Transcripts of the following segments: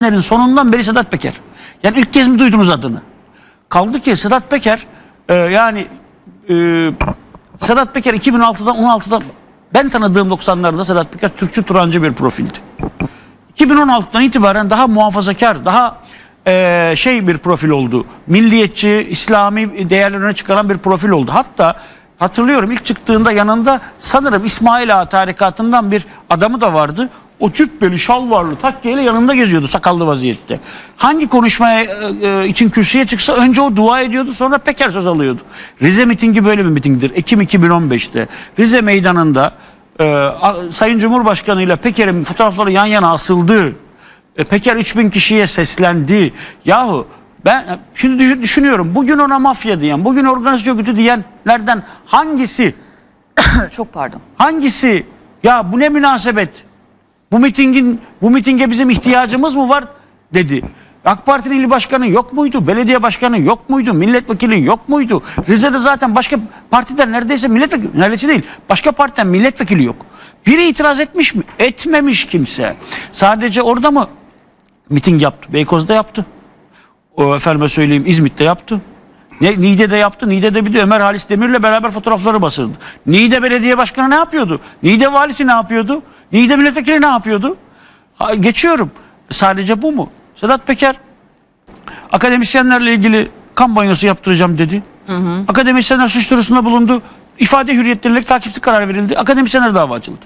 Peker'in sonundan beri Sedat Peker. Yani ilk kez mi duydunuz adını? Kaldı ki Sedat Peker e, yani e, Sedat Peker 2006'dan 16'dan ben tanıdığım 90'larda Sedat Peker Türkçü Turancı bir profildi. 2016'dan itibaren daha muhafazakar, daha e, şey bir profil oldu. Milliyetçi, İslami değerler öne çıkaran bir profil oldu. Hatta hatırlıyorum ilk çıktığında yanında sanırım İsmail Ağa tarikatından bir adamı da vardı. O cübbeli, şalvarlı, takkeyle yanında geziyordu sakallı vaziyette. Hangi konuşmaya e, e, için kürsüye çıksa önce o dua ediyordu sonra Peker söz alıyordu. Rize mitingi böyle bir mitingdir. Ekim 2015'te Rize meydanında e, Sayın Cumhurbaşkanı ile Peker'in fotoğrafları yan yana asıldı. E, Peker 3000 kişiye seslendi. Yahu ben şimdi düşün- düşünüyorum. Bugün ona mafya diyen, bugün organize örgütü diyenlerden hangisi Çok pardon. hangisi ya bu ne münasebet? Bu mitingin bu mitinge bizim ihtiyacımız mı var dedi. AK Parti'nin il başkanı yok muydu? Belediye başkanı yok muydu? Milletvekili yok muydu? Rize'de zaten başka partiden neredeyse milletvekili, neredeyse değil. Başka partiden milletvekili yok. Biri itiraz etmiş mi? Etmemiş kimse. Sadece orada mı miting yaptı? Beykoz'da yaptı. O efendime söyleyeyim İzmit'te yaptı. Ne, Niğde'de yaptı. Niğde'de bir de Ömer Halis Demir'le beraber fotoğrafları basıldı. Niğde Belediye Başkanı ne yapıyordu? Niğde Valisi ne yapıyordu? Niğde Milletvekili ne yapıyordu? Ha, geçiyorum. Sadece bu mu? Sedat Peker akademisyenlerle ilgili kan banyosu yaptıracağım dedi. Akademisyenler suç duyurusunda bulundu. İfade hürriyetleriyle takipsiz karar verildi. Akademisyenler dava açıldı.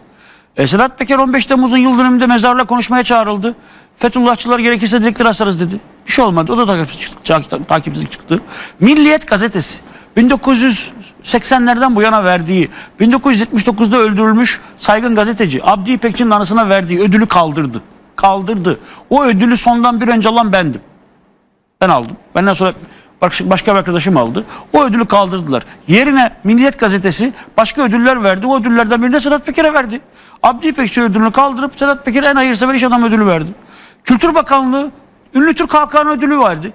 E, Sedat Peker 15 Temmuz'un yıl dönümünde mezarla konuşmaya çağrıldı. Fethullahçılar gerekirse direktleri asarız dedi. Bir şey olmadı. O da takipsiz çıktı. takipsizlik çıktı. Milliyet gazetesi 1980'lerden bu yana verdiği 1979'da öldürülmüş saygın gazeteci Abdi İpekçi'nin anısına verdiği ödülü kaldırdı. Kaldırdı. O ödülü sondan bir önce alan bendim. Ben aldım. Benden sonra baş- başka bir arkadaşım aldı. O ödülü kaldırdılar. Yerine Milliyet Gazetesi başka ödüller verdi. O ödüllerden birini de Sedat Peker'e verdi. Abdi İpekçi ödülünü kaldırıp Sedat Peker'e en hayırsever iş adamı ödülü verdi. Kültür Bakanlığı ünlü Türk Hakanı ödülü verdi.